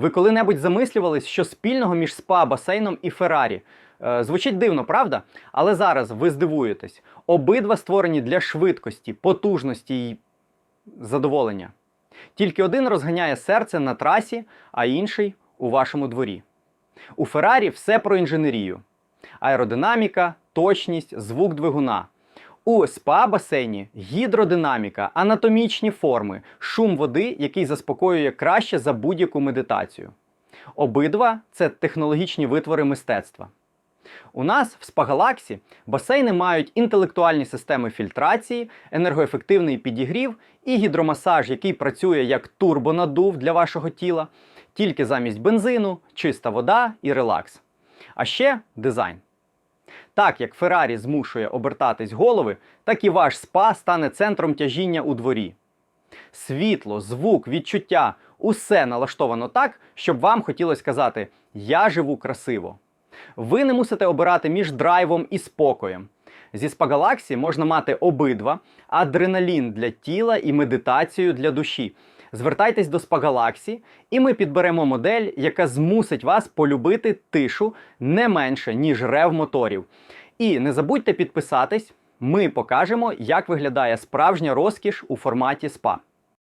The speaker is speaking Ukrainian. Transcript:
Ви коли-небудь замислювались, що спільного між спа, басейном і Феррарі? Е, звучить дивно, правда? Але зараз ви здивуєтесь. Обидва створені для швидкості, потужності і задоволення. Тільки один розганяє серце на трасі, а інший у вашому дворі. У Феррарі все про інженерію: аеродинаміка, точність, звук двигуна. У спа-басейні гідродинаміка, анатомічні форми, шум води, який заспокоює краще за будь-яку медитацію. Обидва це технологічні витвори мистецтва. У нас в Спагалаксі басейни мають інтелектуальні системи фільтрації, енергоефективний підігрів і гідромасаж, який працює як турбонадув для вашого тіла, тільки замість бензину, чиста вода і релакс. А ще дизайн. Так як Феррарі змушує обертатись голови, так і ваш спа стане центром тяжіння у дворі. Світло, звук, відчуття усе налаштовано так, щоб вам хотілося сказати Я живу красиво. Ви не мусите обирати між драйвом і спокоєм. Зі Спагалаксі можна мати обидва: адреналін для тіла і медитацію для душі. Звертайтесь до Спагалаксі, і ми підберемо модель, яка змусить вас полюбити тишу не менше, ніж рев моторів. І не забудьте підписатись, ми покажемо, як виглядає справжня розкіш у форматі спа.